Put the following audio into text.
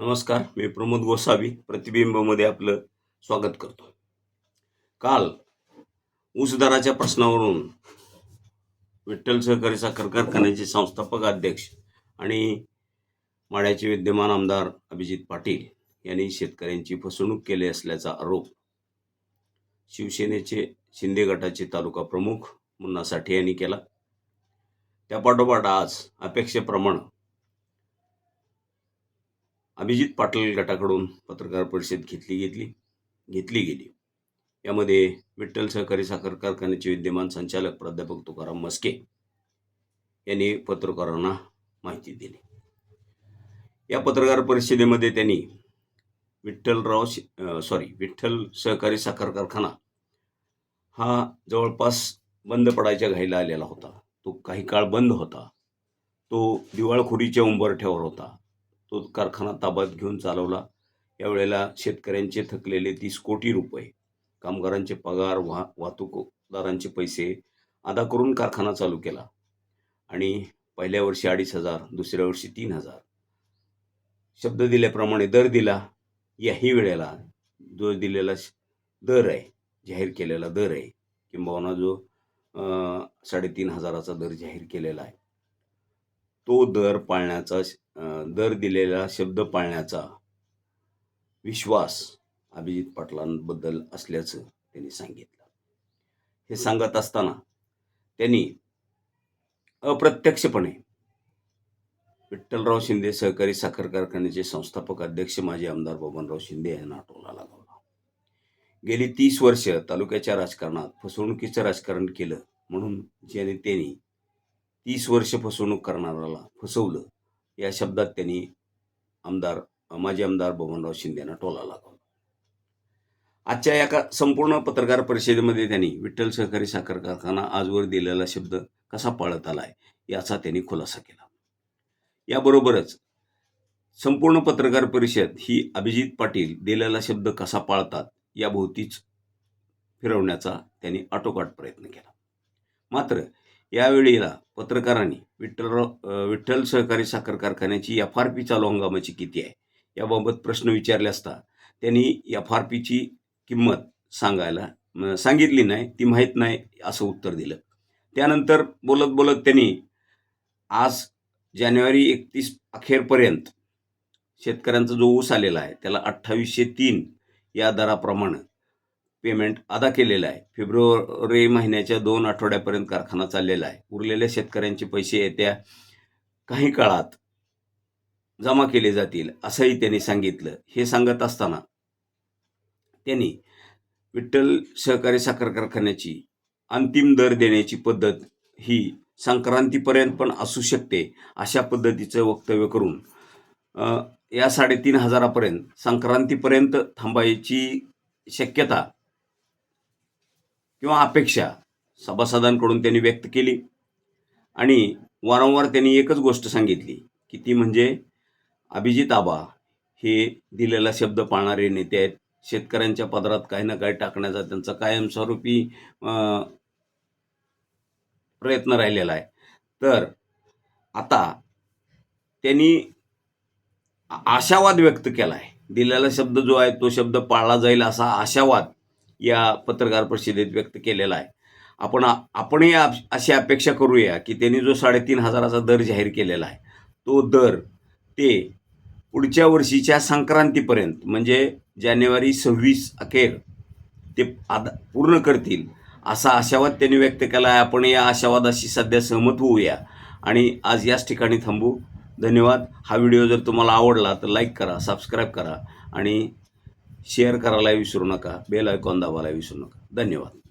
नमस्कार मी प्रमोद गोसावी प्रतिबिंबमध्ये आपलं स्वागत करतो. काल ऊस दराच्या प्रश्नावरून विठ्ठल सहकारी साखर कारखान्याचे संस्थापक अध्यक्ष आणि माड्याचे विद्यमान आमदार अभिजित पाटील यांनी शेतकऱ्यांची फसवणूक केली असल्याचा आरोप शिवसेनेचे शिंदे गटाचे तालुका प्रमुख मुन्ना साठे यांनी केला. त्यापाठोपाठ आज अपेक्षेप्रमाणे अभिजित पाटील गटाकडून पत्रकार परिषद घेतली घेतली घेतली गेली. यामध्ये विठ्ठल सहकारी साखर कारखान्याचे विद्यमान संचालक प्राध्यापक तुकाराम मस्के यांनी पत्रकारांना माहिती दिली. या पत्रकार परिषदेमध्ये त्यांनी विठ्ठलराव सॉरी विठ्ठल सहकारी साखर कारखाना हा जवळपास बंद पडायच्या घाईला आलेला होता. तो काही काळ बंद होता. तो दिवाळखोरीच्या उंबरठ्यावर होता. तो कारखाना ताब्यात घेऊन चालवला. यावेळेला शेतकऱ्यांचे थकलेले तीस कोटी रुपये कामगारांचे पगार वाह वाहतूकदारांचे पैसे अदा करून कारखाना चालू केला. आणि पहिल्या वर्षी अडीच हजार दुसऱ्या वर्षी तीन हजार. शब्द दिल्याप्रमाणे दर दिला याही वेळेला जो दिलेला श- दर आहे जाहीर केलेला दर आहे किंबहुना जो साडेतीन हजाराचा दर जाहीर केलेला आहे. तो दर पाळण्याचा दर दिलेला शब्द पाळण्याचा विश्वास अभिजित पाटलांबद्दल असल्याचं त्यांनी सांगितलं. हे सांगत असताना त्यांनी अप्रत्यक्षपणे विठ्ठलराव शिंदे सहकारी साखर कारखान्याचे संस्थापक अध्यक्ष माजी आमदार बबनराव शिंदे यांना टोला लागवला गेली तीस वर्ष तालुक्याच्या राजकारणात फसवणुकीचं राजकारण केलं म्हणून ज्याने त्यांनी तीस वर्ष फसवणूक करणाऱ्याला फसवलं या शब्दात त्यांनी आमदार माजी आमदार बबनराव शिंदे यांना टोला लागवला आजच्या या का संपूर्ण पत्रकार परिषदेमध्ये त्यांनी विठ्ठल सहकारी साखर कारखाना आजवर दिलेला शब्द कसा पाळत आलाय याचा त्यांनी खुलासा केला. याबरोबरच संपूर्ण पत्रकार परिषद ही अभिजित पाटील दिलेला शब्द कसा पाळतात याभोवतीच फिरवण्याचा त्यांनी आटोकाट प्रयत्न केला. मात्र यावेळेला पत्रकारांनी विठ्ठलराव विठ्ठल सहकारी साखर कारखान्याची एफ आर पी चालू हंगामाची किती आहे? याबाबत प्रश्न विचारले असता त्यांनी एफ आर पीची किंमत सांगायला सांगितली नाही ती माहीत नाही असं उत्तर दिलं. त्यानंतर बोलत बोलत त्यांनी आज जानेवारी एकतीस अखेरपर्यंत शेतकऱ्यांचा जो ऊस आलेला आहे त्याला अठ्ठावीसशे तीन या दराप्रमाणे पेमेंट अदा केलेलं आहे. फेब्रुवारी महिन्याच्या दोन आठवड्यापर्यंत कारखाना चाललेला आहे. उरलेल्या शेतकऱ्यांचे पैसे येत्या काही काळात जमा केले जातील असंही त्यांनी सांगितलं. हे सांगत असताना त्यांनी विठ्ठल सहकारी साखर कारखान्याची अंतिम दर देण्याची पद्धत ही संक्रांतीपर्यंत पण असू शकते अशा पद्धतीचं वक्तव्य करून या साडेतीन हजारापर्यंत संक्रांतीपर्यंत थांबायची शक्यता किंवा अपेक्षा सभासदांकडून त्यांनी व्यक्त केली. आणि वारंवार त्यांनी एकच गोष्ट सांगितली की ती म्हणजे अभिजित आबा हे दिलेला शब्द पाळणारे नेते आहेत. शेतकऱ्यांच्या पदरात काही ना काही टाकण्याचा त्यांचा कायमस्वरूपी प्रयत्न राहिलेला आहे. तर आता त्यांनी आशावाद व्यक्त केला आहे दिलेला शब्द जो आहे तो शब्द पाळला जाईल असा आशावाद या पत्रकार परिषदेत व्यक्त केलेला आहे. आपण आपणही अशी अपेक्षा करूया की त्यांनी जो साडेतीन हजाराचा दर जाहीर केलेला आहे तो दर ते पुढच्या वर्षीच्या संक्रांतीपर्यंत म्हणजे जानेवारी सव्वीस अखेर ते आद पूर्ण करतील असा आशावाद त्यांनी व्यक्त केला आहे. आपण या आशावादाशी सध्या सहमत होऊया. आणि आज याच ठिकाणी थांबू. धन्यवाद. हा व्हिडिओ जर तुम्हाला आवडला तर लाईक करा सबस्क्राईब करा आणि शेअर करायला विसरू नका. बेल आयकॉन दाबायला विसरू नका. धन्यवाद.